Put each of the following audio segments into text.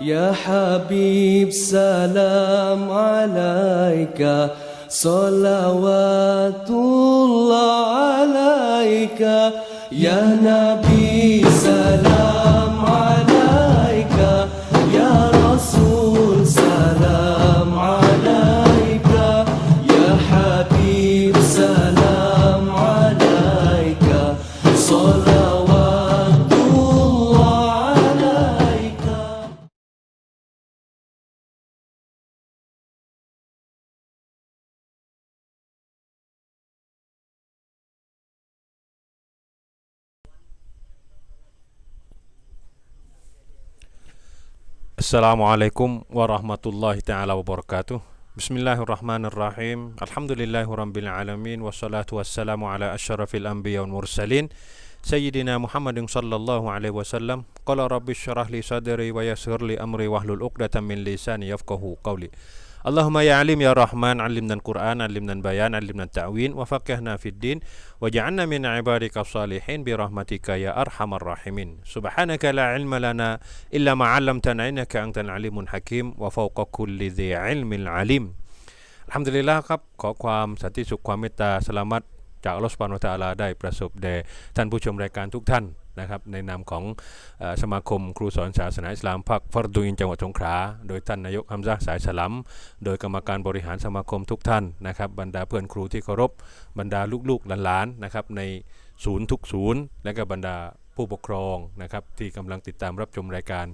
يا حبيب سلام عليك. صلوات الله عليك. يا نبي อัสสลามุอะลัยกุมวะเราะห์มะตุลลอฮิตะอาลาวะ บะเราะกาตุฮ์บิสมิลลาฮิรเราะห์มานิรเราะฮีมอัลฮัมดุลิลลาฮิร็อบบิลอาลามีนวัสศอลาตุวัสสลามุอะลาอัชรฟิลอันบิยาวัลมุรสลีน سيدنا محمد صلى الله عليه وسلم قال رب اشرح لي صدري ويسر لي أمري واحلل عقدة من لساني يفقه قولي اللهم يا عليم يا رحمن علمنا القرآن علمنا البيان علمنا التأويل وفقهنا في الدين وجعلنا من عبادك الصالحين برحمتك يا أرحم الراحمين سبحانك لا علم لنا إلا ما علمتنا إنك أنت العليم الحكيم وفوق كل ذي علم العليم อัลฮัมดุลิลละห์ครับขอความสันติสุขความเมตตาสลามัตจากอัลลอฮฺสุบฮานะฮูวะตะอาลาได้ประสบแด่ท่านผู้ชมรายการทุกท่าน นะครับในนามของอสมาคมครูสอนศาสนาอิสลามภาคฟารดูอินจังหวัดสงขลาโดยท่านนายกฮัมซะห์สายสลัม โดยกรรมการบริหารสมาคมทุกท่านนะครับบรรดาเพื่อนครูที่เคารพบรรดาลูกๆหลานๆนะครับในศูนย์ทุกศูนย์ และก็บรรดาผู้ปกครองนะครับที่กำลังติดตามรับชมรายการ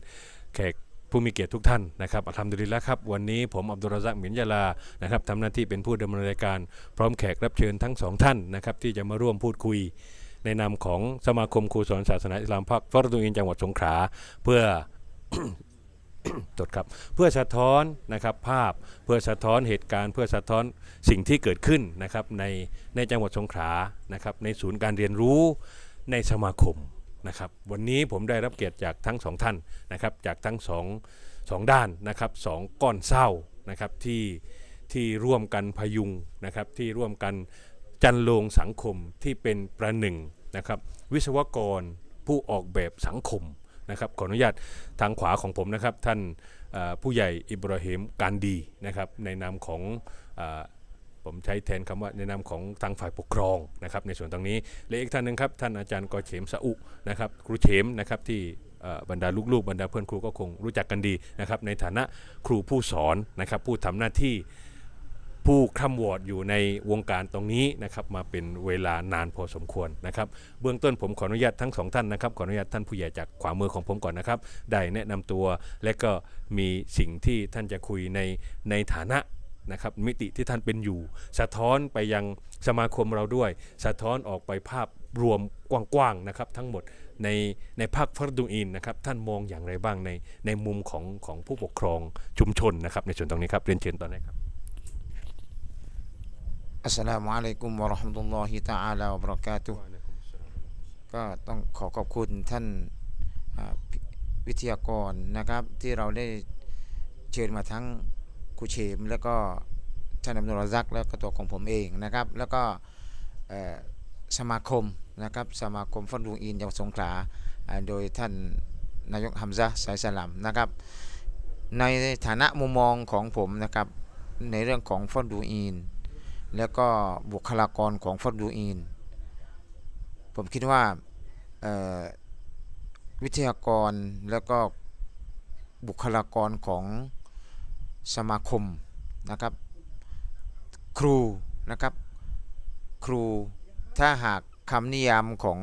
แขกผู้มีเกียรติทุกท่านนะครับอัลฮัมดุลิลละครับ วันนี้ผมอับดุลรซักหมินยาลานะครับทำหน้าที่เป็นผู้ดำเนินรายการพร้อมแขกรับเชิญทั้งสองท่านนะครับที่จะมาร่วมพูดคุย ในนามของสมาคมครูสอนศาสนาอิสลามภาคฟารดูอินจังหวัดสงขลาเพื่อตดครับเพื่อสะท้อนนะครับภาพเพื่อสะท้อนเหตุการณ์ เพื่อสะท้อนสิ่งที่เกิดขึ้นนะครับในในจังหวัดสงขลานะครับในศูนย์การเรียนรู้ในสมาคมนะครับวันนี้ผมได้รับเกียรติจากทั้งสองท่านนะครับจากทั้งสองสองด้านนะครับสองก้อนเศร้านะครับที่ที่ร่วมกันพยุงนะครับที่ร่วมกัน จันโลงสังคมที่เป็นประหนึ่งนะครับวิศวกรผู้ออกแบบสังคมนะครับขออนุญาตทางขวาของผมนะครับ ท่านผู้ใหญ่อิบราฮิมการดีนะครับในนามของอผมใช้แทนคำว่าในนามของทางฝ่ายปกครองนะครับในส่วนตรงนี้และอีกท่านหนึ่งครับท่านอาจารย์กอเฉมสะอุนะครับครูเฉมนะครับที่บรรดาลูกๆ บรรดาเพื่อนครูก็คงรู้จักกันดีนะครับในฐานะครูผู้สอนนะครับผู้ทำหน้าที่ ผู้คร่ำวอดอยู่ในวงการตรงนี้นะครับมาเป็นเวลานานพอสมควรนะครับ เบื้องต้นผมขออนุญาตทั้งสองท่านนะครับขออนุญาตท่านผู้ใหญ่จากขวามือของผมก่อนนะครับ ได้แนะนำตัวและก็มีสิ่งที่ท่านจะคุยในในฐานะนะครับมิติที่ท่านเป็นอยู่ สะท้อนไปยังสมาคมเราด้วย สะท้อนออกไปภาพรวมกว้างๆนะครับทั้งหมดในในภาคฟรดูอินนะครับท่านมองอย่างไรบ้างในในมุมของของผู้ปกครองชุมชนนะครับในส่วนตรงนี้ครับเรียนเชิญตอนนี้ครับ อัสสลามุอะลัยกุมวะเราะห์มะตุลลอฮิตะอาลาวะบะเราะกาตุฮ์ก็ต้องขอขอบคุณท่านวิทยากรนะครับ ที่เราได้เชิญมาทั้งครูเชม แล้วก็ท่านอับดุลรอซักแล้วก็ตัวของผมเองนะครับ แล้วก็สมาคมนะครับสมาคมฟันดูอินจังหวัดสงขลาโดยท่านนายกฮัมซะสายสลัมนะครับ ในฐานะมุมมองของผมนะครับในเรื่องของฟันดูอิน แล้วก็บุคลากรของฟัดดูอิน ผมคิดว่าเอ่อวิทยากรแล้วก็บุคลากรของสมาคมนะครับ ครูนะครับ ครูถ้าหากคำนิยามของ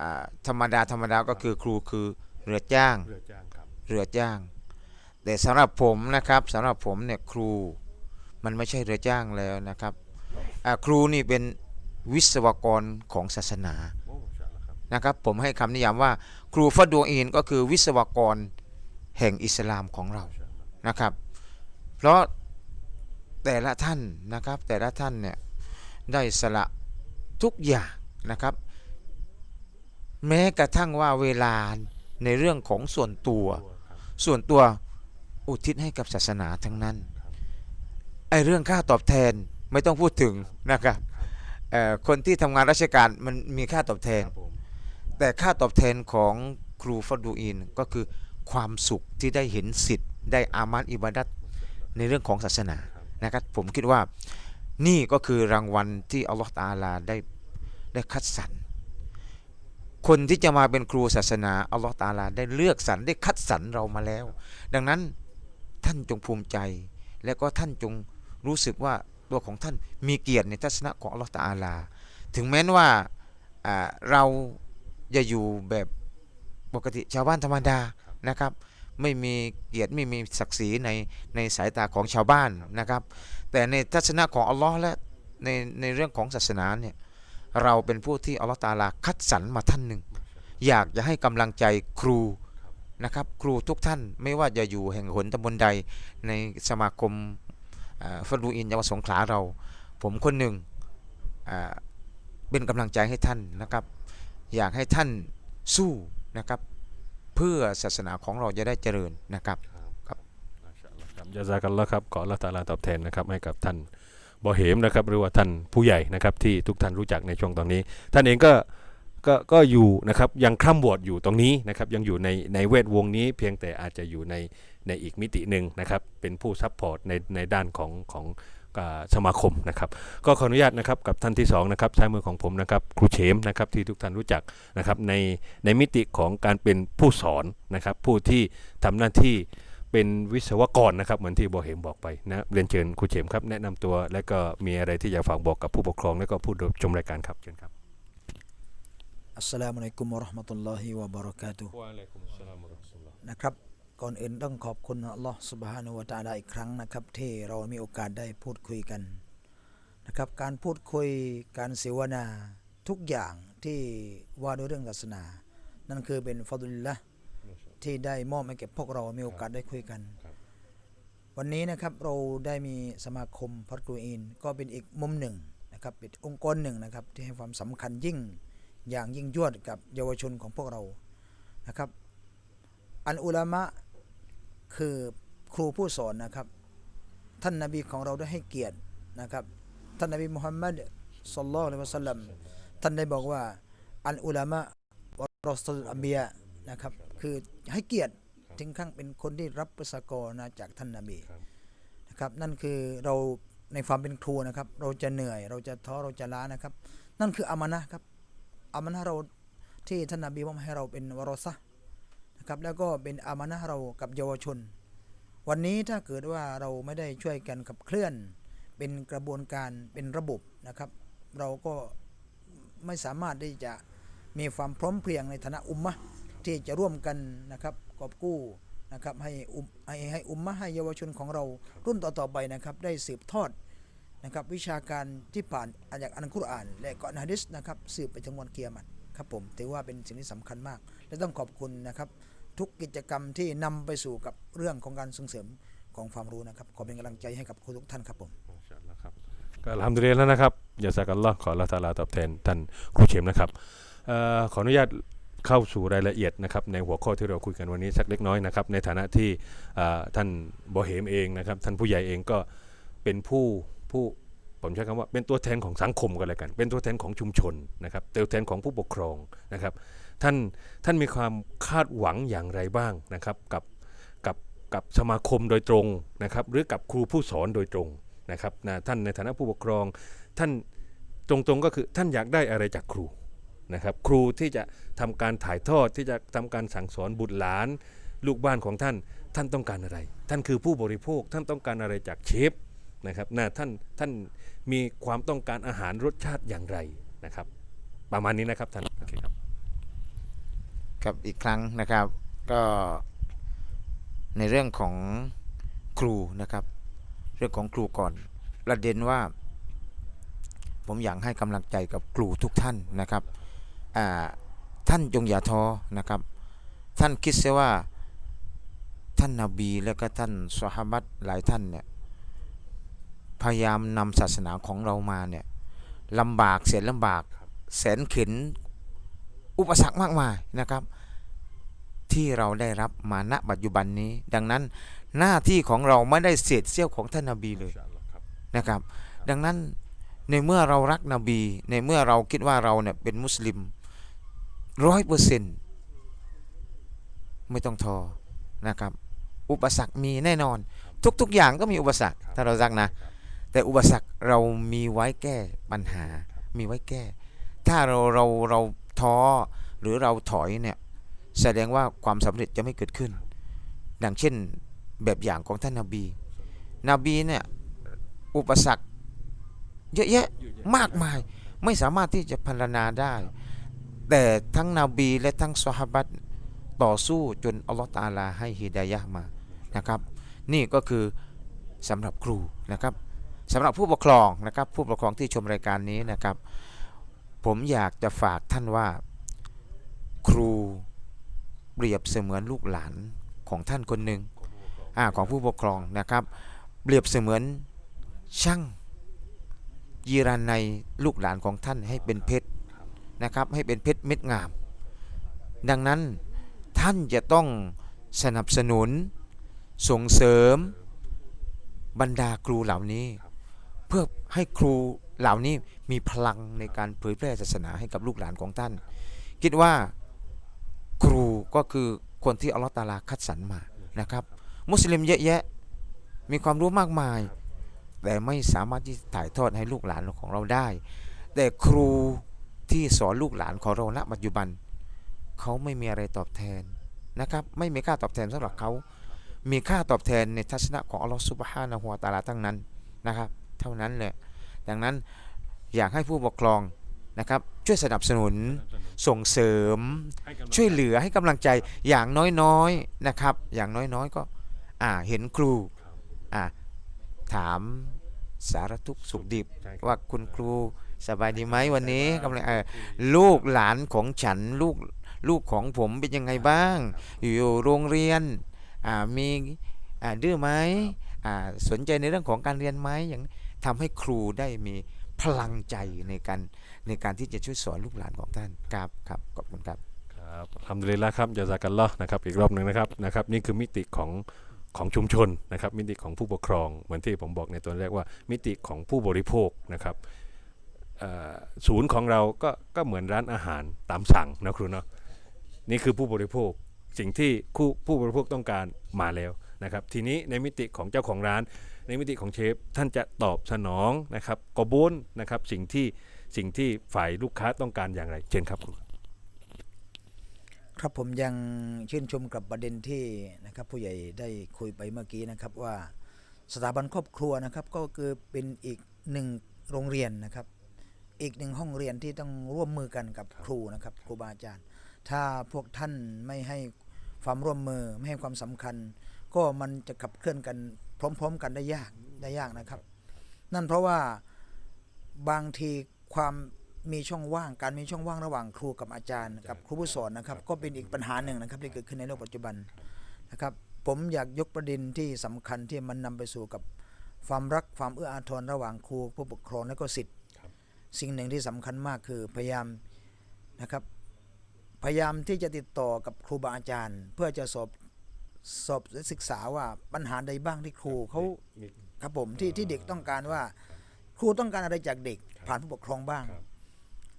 อาธรรมดาธรรมดาก็คือครูคือเรือจ้างเรือจ้างครับเรือจ้างแต่สำหรับผมนะครับสำหรับผมเนี่ยครู มันไม่ใช่เรือจ้างแล้วนะครับครูนี่เป็นวิศวกรของศาสนานชาอัลลอฮ์ครับนะครับ ผมให้คำนิยามว่า ครูฟัดดวงอินก็คือวิศวกรแห่งอิสลามของเรานะครับ เพราะแต่ละท่านนะครับแต่ละท่านเนี่ยได้สละทุกอย่างนะครับ แม้กระทั่งว่าเวลาในเรื่องของส่วนตัว ส่วนตัวอุทิศให้กับศาสนาทั้งนั้น ไอเรื่องค่าตอบแทนไม่ต้องพูดถึงนะครับเอ่อคนที่ทำงานราชการมันมีค่าตอบแทน แต่ค่าตอบแทนของครูฟัดดูอินก็คือความสุขที่ได้เห็นสิทธิ์ ได้อามันอิบาดัตในเรื่องของศาสนานะครับผมคิดว่านี่ก็คือรางวัลที่อัลลอฮฺตะอาลาได้ได้คัดสรรคนที่จะมาเป็นครูศาสนาอัลลอฮฺตะอาลาได้เลือกสรรได้คัดสรรเรามาแล้ว ดังนั้นท่านจงภูมิใจและก็ท่านจง รู้สึกว่าตัวของท่านมีเกียรติในทัศนะของอัลลอฮฺตะอาลา ถึงแม้นว่าเราจะอยู่แบบปกติชาวบ้านธรรมดานะครับ ไม่มีเกียรติไม่มีศักดิ์ศรีในในสายตาของชาวบ้านนะครับ แต่ในทัศนะของอัลลอฮ์และในในเรื่องของศาสนาเนี่ยเราเป็นผู้ที่อัลลอฮ์ตะอาลาคัดสรรมาท่านหนึ่ง อยากจะให้กำลังใจครูนะครับ ครูทุกท่านไม่ว่าจะอยู่แห่งหนตำบลใดในสมาคม ฟัดดูอินจังหวัดสงขลาเรา ผมคนหนึ่งอ่าเป็นกำลังใจให้ท่านนะครับ อยากให้ท่านสู้นะครับ เพื่อศาสนาของเราจะได้เจริญนะครับครับยาซากันแล้วครับขออัลลอฮฺตะอาลาตอบแทนนะครับให้กับท่านบอเหมนะครับหรือว่าท่านผู้ใหญ่นะครับที่ทุกท่านรู้จักในช่วงตอนนี้ ท่านเองก็ ก็ก็อยู่นะครับยังคร่ำบวชอยู่ตรงนี้นะครับยังอยู่ในในเวทวงนี้เพียงแต่อาจจะอยู่ในในอีกมิติหนึ่งนะครับเป็นผู้ซัพพอร์ตในในด้านของของสมาคมนะครับก็ขออนุญาตนะครับกับท่านที่สองนะครับซ้ายมือของผมนะครับครูเฉมนะครับที่ทุกท่านรู้จักนะครับในในมิติของการเป็นผู้สอนนะครับผู้ที่ทำหน้าที่เป็นวิศวกรนะครับเหมือนที่บอเหมบอกไปนะเรียนเชิญครูเฉมครับแนะนำตัวและก็มีอะไรที่อยากฝากบอกกับผู้ปกครอง และก็ผู้ชมรายการครับเชิญครับ อัสสลามุอะลัยกุมวะราะห์มะตุลลอฮิวะบะเราะกาตุฮ์วะอะลัยกุมสลามวะเราะห์มุลลอฮ์นะครับก่อนอื่นต้องขอบคุณอัลลอฮ์สุบฮานุวะตะอาลอีกครั้งนะครับ ที่เรามีโอกาสได้พูดคุยกันนะครับ การพูดคุยการเสวนาทุกอย่างที่ว่าด้วยเรื่องศาสนา นั่นคือเป็นฟอดุลละที่ได้มอบให้แก่พวกเรามีโอกาสได้คุยกัน วันนี้นะครับเราได้มีสมาคมฟัตกูอินก็เป็นอีกมุมหนึ่งนะครับเป็นองค์กรหนึ่งนะครับที่ให้ความสำคัญยิ่ง อย่างยิ่งยวดกับเยาวชนของพวกเรานะครับ อันอุลามะคือครูผู้สอนนะครับ ท่านนบีของเราได้ให้เกียรตินะครับ ท่านนบีมุฮัมมัดศ็อลลัลลอฮุอะลัยฮิวะสัลลัมท่านได้บอกว่า อันอุลามะวะรอสตุลอัมบียนะครับ คือให้เกียรติถึงขั้นเป็นคนที่รับประสากรนะจากท่านนบีนะครับ นั่นคือเราในความเป็นครูนะครับ เราจะเหนื่อยเราจะท้อเราจะล้านะครับ นั่นคืออามานะครับ อามานะเราที่ท่านนบีมอบให้เราเป็นวารอซะนะครับแล้วก็เป็นอามานะเรากับเยาวชน วันนี้ถ้าเกิดว่าเราไม่ได้ช่วยกันขับเคลื่อน เป็นกระบวนการเป็นระบบนะครับ เราก็ไม่สามารถที่จะมีความพร้อมเพรียงในฐานะอุมมะที่จะร่วมกันนะครับกอบกู้นะครับให้อุมให้ให้อุมมะให้เยาวชนของเรารุ่นต่อๆไปนะครับ ได้สืบทอด นะครับวิชาการที่ผ่านอันจากอัลกุรอาน และก็อัลฮะดิษนะครับสืบไปถึงวันเกียรติครับผมถือว่าเป็นสิ่งที่สำคัญมาก และต้องขอบคุณนะครับ ทุกกิจกรรมที่นำไปสู่กับเรื่องของการส่งเสริมของความรู้นะครับ ขอเป็นกำลังใจให้กับทุกท่านครับผมมาชาอัลลอฮ์ครับก็ลฮัมดุลิลละนะครับอย่าซากัลลอขอลลอฮ์ตะอาลาตอบแทนท่านครูเฉมนะครับออขออนุญาตเข้าสู่รายละเอียดนะครับในหัวข้อที่เราคุยกันวันนี้สักเล็กน้อยนะครับในฐานะที่ท่านบอเหมเองนะครับท่านผู้ใหญ่เองก็เป็นผู้ ผู้ผมใช้คำว่าเป็นตัวแทนของสังคมกันเลยกัน เป็นตัวแทนของชุมชนนะครับตัวแทนของผู้ปกครองนะครับท่านท่านมีความคาดหวังอย่างไรบ้างนะครับกับกับกับสมาคมโดยตรงนะครับหรือกับครูผู้สอนโดยตรงนะครับนะท่านในฐานะผู้ปกครอง ท่านตรงๆก็คือท่านอยากได้อะไรจากครูนะครับครูที่จะทำการถ่ายทอดที่จะทำการสั่งสอนบุตรหลาน ลูกบ้านของท่านท่านต้องการอะไร ท่านคือผู้บริโภคท่านต้องการอะไรจากเชฟ นะครับนะท่านท่านมีความต้องการอาหารรสชาติอย่างไรนะครับ ประมาณนี้นะครับท่านโอเคครับครับอีกครั้งนะครับก็ในเรื่องของครูนะครับ เรื่องของครูก่อนประเด็นว่า ผมอยากให้กำลังใจกับครูทุกท่านนะครับท่านจงอย่าท้อนะครับ ท่านคิดเสียว่าท่านนาบีและก็ท่านสหบัตหลายท่านเนี่ย พยายามนำศาสนาของเรามาเนี่ยลำบากเสียลำบากแสนเข็นอุปสรรคมากมายนะครับ ที่เราได้รับมาณปัจจุบันนี้ ดังนั้นหน้าที่ของเราไม่ได้เศษเสี้ยวของท่านนาบีเลยนะครับ ดังนั้นในเมื่อเรารักนบี ในเมื่อเราคิดว่าเราเนี่ยเป็นมุสลิมร้อยเปอร์เซ็นต์ไม่ต้องทอนะครับ อุปสรรคมีแน่นอน ทุกๆอย่างก็มีอุปสรรคถ้าเรารักนะ แต่อุปสรรคเรามีไว้แก้ปัญหา มีไว้แก้ ถ้าเราเราเราท้อหรือเราถอยเนี่ยแสดงว่าความสำเร็จจะไม่เกิดขึ้น ดังเช่นแบบอย่างของท่านนาบี นบีเนี่ยอุปสรรคเยอะแยะมากมายไม่สามารถที่จะพรรณนาได้ แต่ทั้งนบีและทั้งซอฮาบัตต่อสู้จนอัลลอฮฺตาลาให้ฮิดายะมานะครับ นี่ก็คือสำหรับครูนะครับ สำหรับผู้ปกครองนะครับผู้ปกครองที่ชมรายการนี้นะครับ ผมอยากจะฝากท่านว่าครูเปรียบเสมือนลูกหลานของท่านคนหนึ่งอของผู้ปกครองนะครับ เปรียบเสมือนช่างยีรันในลูกหลานของท่านให้เป็นเพชรนะครับ ให้เป็นเพชรเม็ดงาม ดังนั้นท่านจะต้องสนับสนุนส่งเสริมบรรดาครูเหล่านี้ พื่อให้ครูเหล่านี้มีพลังในการเผยแพร่ศาสนาให้กับลูกหลานของท่าน คิดว่าครูก็คือคนที่อัลลอฮฺตาลาคัดสรรมานะครับ มุสลิมเยอะแยะมีความรู้มากมาย แต่ไม่สามารถที่ถ่ายทอดให้ลูกหลานของเราได้ แต่ครูที่สอนลูกหลานของเราณปัจจุบัน เขาไม่มีอะไรตอบแทนนะครับ ไม่มีค่าตอบแทนสำหรับเขา มีค่าตอบแทนในทัศนะของอัลลอฮฺซุบฮานะฮูวตาลาทั้งนั้นนะครับ เท่านั้นแหละ ดังนั้นอยากให้ผู้ปกครองนะครับช่วยสนับสนุนส่งเสริม ช่วยเหลือให้กำลังใจอย่างน้อยๆนะครับ อย่างน้อยๆก็อ่าเห็นครูอ่าถามสารทุกข์สุขดิบใช่ครับว่าคุณครูสบายดีไหมวันนี้กำลังเออลูกหลานของฉันลูกลูกของผมเป็นยังไงบ้าง อยู่โรงเรียนอ่ามีอ่าดื้อไหมอ่าสนใจในเรื่องของการเรียนไหมอย่าง ทำให้ครูได้มีพลังใจในการในการที่จะช่วยสอนลูกหลานของท่านครับครับขอบคุณครับครับทำดีแล้วครับยาซากันลอนะครับอีกรอบหนึ่งนะครับนะครับ นี่คือมิติของของชุมชนนะครับ มิติของผู้ปกครองเหมือนที่ผมบอกในตอนแรกว่า มิติของผู้บริโภคนะครับศูนย์ของเราก็ก็เหมือนร้านอาหารตามสั่งนะครูเนาะนี่คือผู้บริโภคสิ่งที่ผู้ผู้บริโภคต้องการมาแล้วนะครับ ทีนี้ในมิติของเจ้าของร้าน ในมิติของเชฟท่านจะตอบสนองนะครับกระบวนนะครับสิ่งที่สิ่งที่ฝ่ายลูกค้าต้องการอย่างไร เช่นครับครูครับผมยังชื่นชมกับประเด็นที่นะครับผู้ใหญ่ได้คุยไปเมื่อกี้นะครับว่าสถาบันครอบครัวนะครับก็คือเป็นอีกหนึ่งโรงเรียนนะครับ อีกหนึ่งห้องเรียนที่ต้องร่วมมือกันกับครูนะครับครูบาอาจารย์ ถ้าพวกท่านไม่ให้ความร่วมมือไม่ให้ความสำคัญ ก็มันจะขับเคลื่อนกัน พร้อม ๆ กันได้ยากได้ยากนะครับ นั่นเพราะว่าบางทีความมีช่องว่างการมีช่องว่างระหว่างครูกับอาจารย์ กับครูผู้สอนนะครับ ก็เป็นอีกปัญหาหนึ่งนะครับที่เกิดขึ้นในโลกปัจจุบันนะครับ ผมอยากยกประเด็นที่สำคัญที่มันนำไปสู่กับความรักความเอื้ออาทรระหว่างครูผู้ปกครองและก็สิทธิ์สิ่งหนึ่งที่สำคัญมากคือพยายามนะครับ พยายามที่จะติดต่อกับครูบาอาจารย์ เพื่อจะสอบ สอบและศึกษาว่าปัญหาใดบ้างที่ครูเขาครับผมที่ที่เด็กต้องการว่า ครูต้องการอะไรจากเด็ก ผ่านผู้ปกครองบ้าง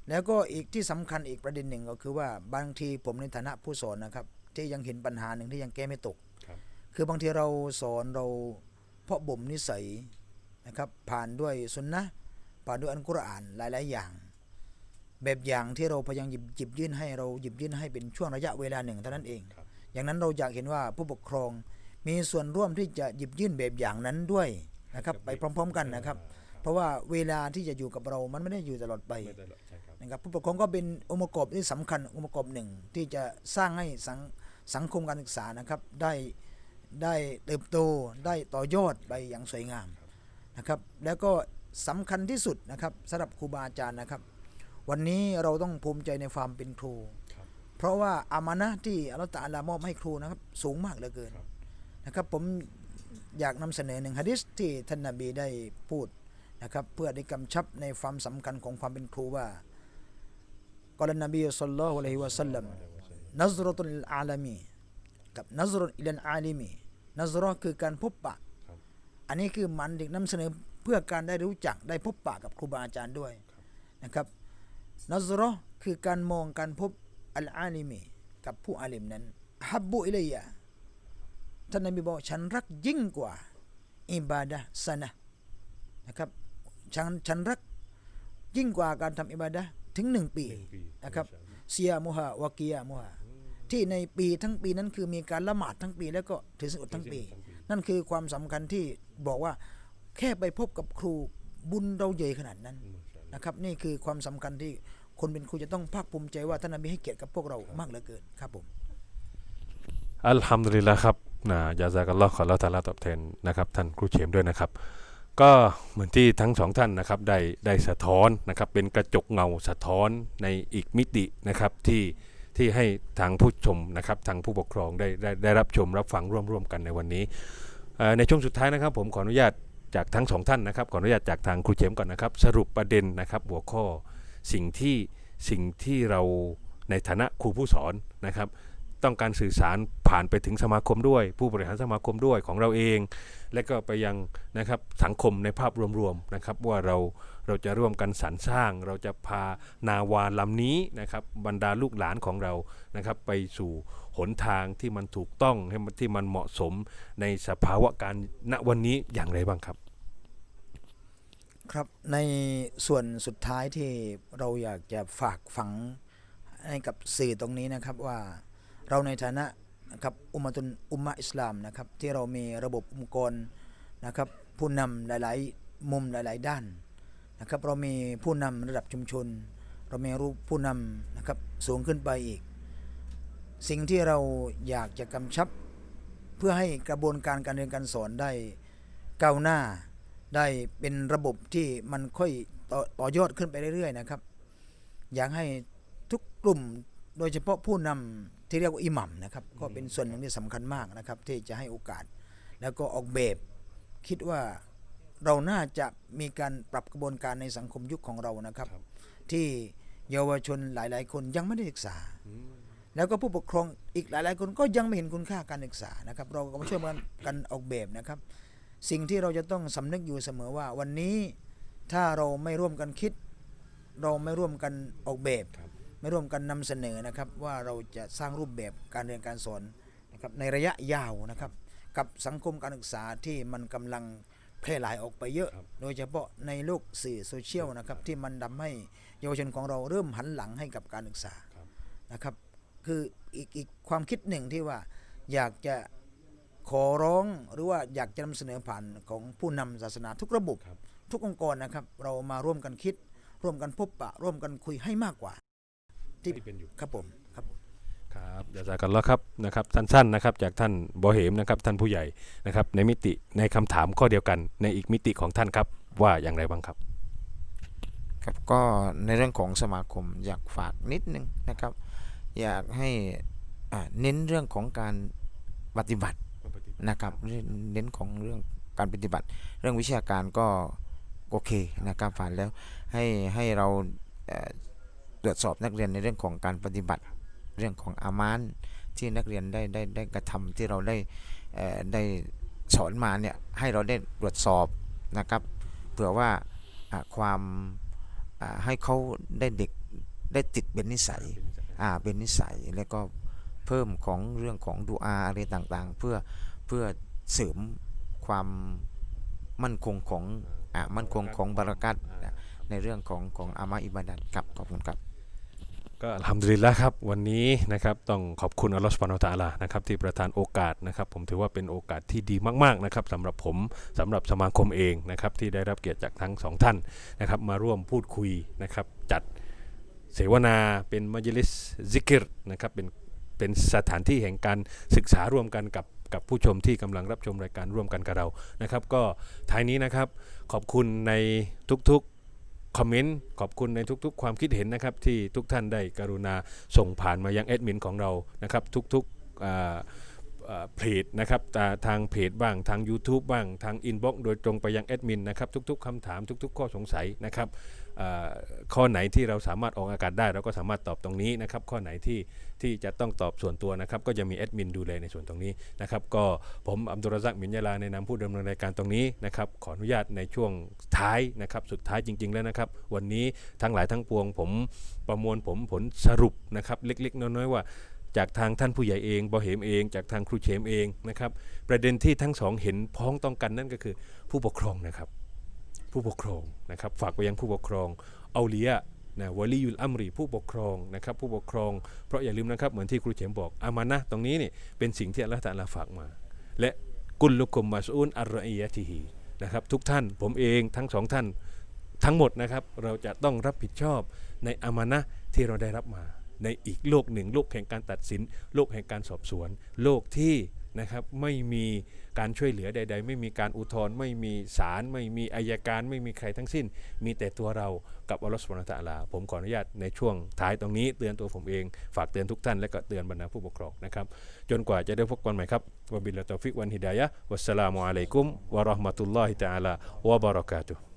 แล้วก็อีกที่สำคัญอีกประเด็นหนึ่งก็คือว่าบางทีผมในฐานะผู้สอนนะครับ ที่ยังเห็นปัญหาหนึ่งที่ยังแก้ไม่ตกครับคือบางทีเราสอนเราเพาะบ่มนิสัยนะครับ ผ่านด้วยสุนนะห์ผ่านด้วยอันกุรอานหลาย ๆ อย่าง แบบอย่างที่เราพยายามหยิบหยิบยื่นให้เราหยิบยื่นให้เป็นช่วงระยะเวลาหนึ่งเท่านั้นเอง อย่างนั้นเราอยากเห็นว่าผู้ปกครองมีส่วนร่วมที่จะหยิบยื่นแบบอย่างนั้นด้วยนะครับ ไปพร้อม ๆ กันนะครับ เพราะว่าเวลาที่จะอยู่กับเรา มันไม่ได้อยู่ตลอดไปนะครับผู้ปกครองก็เป็นองค์ประกอบที่สำคัญองค์ประกอบหนึ่ง ที่จะสร้างให้สังสังคมการศึกษานะครับ ได้ได้เติบโตได้ต่อยอดไปอย่างสวยงามนะครับ แล้วก็สำคัญที่สุดนะครับสำหรับครูบาอาจารย์นะครับ วันนี้เราต้องภูมิใจในความเป็นครู เพราะว่าอามานะห์ที่อัลลอฮฺตะอาลามอบให้ครูนะครับ สูงมากเหลือเกินนะครับ ผมอยากนำเสนอหนึ่งฮะดิษที่ท่านนาบีได้พูดนะครับ เพื่อได้กำชับในความสำคัญของความเป็นครูว่ากอลนบีสัลลัลลอฮุอะลัยฮิวะสัลลัมนัซรตุลอาลามีกับนัซรตอิลันอาลิมีนัซรอคือการพบปะ อันนี้คือมันเด็กนำเสนอเพื่อการได้รู้จักได้พบปะกับครูบาอาจารย์ด้วยนะครับนัซรอคือการมองการพบ อัลอาลิมีกับผู้อาลิมนั้นฮับบุอิเลยะท่านนบีบอกฉันรักยิ่งกว่า อิบาดะห์สนะห์นะครับฉันฉันรักยิ่งกว่าการทำอิบาดะห์ถึงหนึ่งปีนะครับเซียมุฮาวะกียามุฮาที่ในปีทั้งปีนั้นคือมีการละหมาดทั้งปี แล้วก็ถือศีลอดทั้งปี นั่นคือความสำคัญที่บอกว่าแค่ไปพบกับครูบุญเราใหญ่ขนาดนั้นนะครับ นี่คือความสำคัญที่ คนเป็นครูจะต้องภาคภูมิใจว่าท่านนบีให้เกียรติกับพวกเรามากเหลือเกินครับผมอัลฮัมดุลิลละครับนะยาซากัลลอฮ์ขอเราตาลาตอบแทนนะครับ ท่านครูเฉมด้วยนะครับ ก็เหมือนที่ทั้งสองท่านนะครับได้ได้สะท้อนนะครับ เป็นกระจกเงาสะท้อนในอีกมิตินะครับที่ที่ให้ทางผู้ชมนะครับ ทางผู้ปกครองได้ได้ได้รับชมรับฟังร่วมร่วมกันในวันนี้ในช่วงสุดท้ายนะครับ ผมขออนุญาตจากทั้งสองท่านนะครับขออนุญาตจากทางครูเฉมก่อนนะครับ สรุปประเด็นนะครับ หัวข้อ สิ่งที่สิ่งที่เราในฐานะครูผู้สอนนะครับ ต้องการสื่อสารผ่านไปถึงสมาคมด้วย ผู้บริหารสมาคมด้วยของเราเอง และก็ไปยังนะครับสังคมในภาพรวมๆนะครับ ว่าเราเราจะร่วมกันสรรสร้าง เราจะพานาวาลำนี้นะครับบรรดาลูกหลานของเรานะครับ ไปสู่หนทางที่มันถูกต้องให้ที่มันเหมาะสมในสภาวะการณวันนี้อย่างไรบ้างครับ ครับในส่วนสุดท้ายที่เราอยากจะฝากฝังให้กับสื่อตรงนี้นะครับว่าเราในฐานะนะครับอุมมะตุนอุมมะอิสลามนะครับที่เรามีระบบองค์กรนะครับผู้นำหลาย ๆ มุมหลาย ๆ ด้านนะครับเรามีผู้นำระดับชุมชน เรามีรูปผู้นำนะครับสูงขึ้นไปอีก สิ่งที่เราอยากจะกำชับ เพื่อให้กระบวนการการเรียนการสอนได้ก้าวหน้า ได้เป็นระบบที่มันค่อยต่อต่อยอดขึ้นไปเรื่อยๆนะครับ อยากให้ทุกกลุ่มโดยเฉพาะผู้นำที่เรียกว่าอิหมัมนะครับก็เป็นส่วนหนึ่งที่สำคัญมากนะครับ ที่จะให้โอกาส แล้วก็ออกแบบคิดว่าเราน่าจะมีการปรับกระบวนการในสังคมยุคของเรานะครับที่เยาวชนหลาย ๆ คนยังไม่ได้ศึกษา แล้วก็ผู้ปกครองอีกหลาย ๆ คนก็ยังไม่เห็นคุณค่าการศึกษานะครับ เราก็มาช่วยกันกันออกแบบนะครับ สิ่งที่เราจะต้องสำนึกอยู่เสมอว่า วันนี้ถ้าเราไม่ร่วมกันคิด เราไม่ร่วมกันออกแบบไม่ร่วมกันนำเสนอนะครับ ว่าเราจะสร้างรูปแบบการเรียนการสอนนะครับในระยะยาวนะครับ กับสังคมการศึกษาที่มันกำลังแพร่หลายออกไปเยอะ โดยเฉพาะในโลกสื่อโซเชียลนะครับ ที่มันทำให้เยาวชนของเราเริ่มหันหลังให้กับการศึกษานะครับ คืออีกอีกความคิดหนึ่งที่ว่าอยากจะ ขอร้องหรือว่าอยากจะนำเสนอผ่านของผู้นำศาสนาทุกระบบทุกองค์กรนะครับ เรามาร่วมกันคิด ร่วมกันพบปะ ร่วมกันคุยให้มากกว่า ที่ที่เป็นอยู่ครับผมครับผมครับยาซากัลลอฮ์ครับนะครับสั้นๆนะครับจากท่านบอเหมนะครับท่านผู้ใหญ่นะครับในมิติในคำถามข้อเดียวกันในอีกมิติของท่านครับว่าอย่างไรบ้างครับครับก็ในเรื่องของสมาคมอยากฝากนิดนึงนะครับ อยากให้อ่าเน้นเรื่องของการปฏิบัติ นะครับเน้นเน้นของเรื่องการปฏิบัติ เรื่องวิชาการก็โอเคนะครับผ่านแล้วให้ให้เราตรวจสอบนักเรียนในเรื่องของการปฏิบัติเรื่องของอามานที่นักเรียนได้ได้ได้กระทำที่เราได้ได้สอนมาเนี่ยให้เราได้ตรวจสอบนะครับเผื่อว่าความให้เขาได้เด็กได้ติดเป็นนิสัยอ่าเป็นนิสัยแล้วก็เพิ่มของเรื่องของดูอาอะไรต่างๆ เพื่อ พื่อเสริมความมั่นคงของอ่ามั่นคงของบารักัตในเรื่องของของอามาอิบาดัตครับขอบคุณครับก็อัลฮัมดุลิลละครับวันนี้นะครับต้องขอบคุณอัลลอฮฺสุบานาอตาลานะครับที่ประทานโอกาสนะครับ ผมถือว่าเป็นโอกาสที่ดีมากๆนะครับสำหรับผมสำหรับสมาคมเองนะครับที่ได้รับเกียรติจากทั้งสองท่านนะครับมาร่วมพูดคุยนะครับจัดเสวนาเป็นมัจลิสซิกิรนะครับเป็นเป็นสถานที่แห่งการศึกษาร่วมกันกับ กับผู้ชมที่กำลังรับชมรายการร่วมกันกับเรานะครับ ก็ท้ายนี้นะครับ ขอบคุณในทุกๆคอมเมนต์ขอบคุณในทุก ๆ ความคิดเห็นนะครับที่ทุกท่านได้กรุณาส่งผ่านมายังแอดมินของเรานะครับทุกๆเพจนะครับตาทางเพจบ้างทาง YouTube บ้างทางอินบ็อกโดยตรงไปยังแอดมินนะครับทุก ๆคำถามทุก ๆ ข้อสงสัยนะครับ ข้อไหนที่เราสามารถออกอากาศได้ เราก็สามารถตอบตรงนี้นะครับ ข้อไหนที่ที่จะต้องตอบส่วนตัวนะครับ ก็จะมีแอดมินดูแลในส่วนตรงนี้นะครับ ก็ผมอัมดุลรซักมินยาลาในนามผู้ดำเนินรายการตรงนี้นะครับ ขออนุญาตในช่วงท้ายนะครับ สุดท้ายจริง ๆ แล้วนะครับ วันนี้ทั้งหลายทั้งปวง ผมประมวลผมผลสรุปนะครับ เล็ก ๆ น้อยๆว่าจากทางท่านผู้ใหญ่เองบอเหมเองจากทางครูเฉมเองนะครับ ประเด็นที่ทั้งสองเห็นพ้องต้องกันนั่นก็คือผู้ปกครองนะครับ ผู้ปกครองนะครับฝากไปยังผู้ปกครองเอาเลียนะวลียุลอัมรีผู้ปกครองนะครับผู้ปกครองเพราะอย่าลืมนะครับเหมือนที่ครูเฉมบอกอามานะตรงนี้นี่เป็นสิ่งที่อัลลอฮฺตาลาฝากมา และกุลลุกุมมาซูนอัลรอียะติฮีนะครับทุกท่านผมเองทั้งสองท่านทั้งหมดนะครับเราจะต้องรับผิดชอบในอามานะที่เราได้รับมา ในอีกโลกหนึ่ง โลกแห่งการตัดสิน โลกแห่งการสอบสวน โลกที่ นะครับไม่มีการช่วยเหลือใด ๆ ไม่มีการอุทธรณ์ไม่มีศาลไม่มีอายการ ไม่มีใครทั้งสิ้น มีแต่ตัวเรากับอัลลอฮฺสุบานตะอาลา ผมขออนุญาตในช่วงท้ายตรงนี้ เตือนตัวผมเอง ฝากเตือนทุกท่านและก็เตือนบรรดาผู้ปกครองนะครับ จนกว่าจะได้พบกันใหม่ครับวบิลลาตอฟิกวันฮิดายะวัสสลามุอะลัยกุมวะราะห์มะตุลลอฮิตะอาลาวะบะเราะกาตุ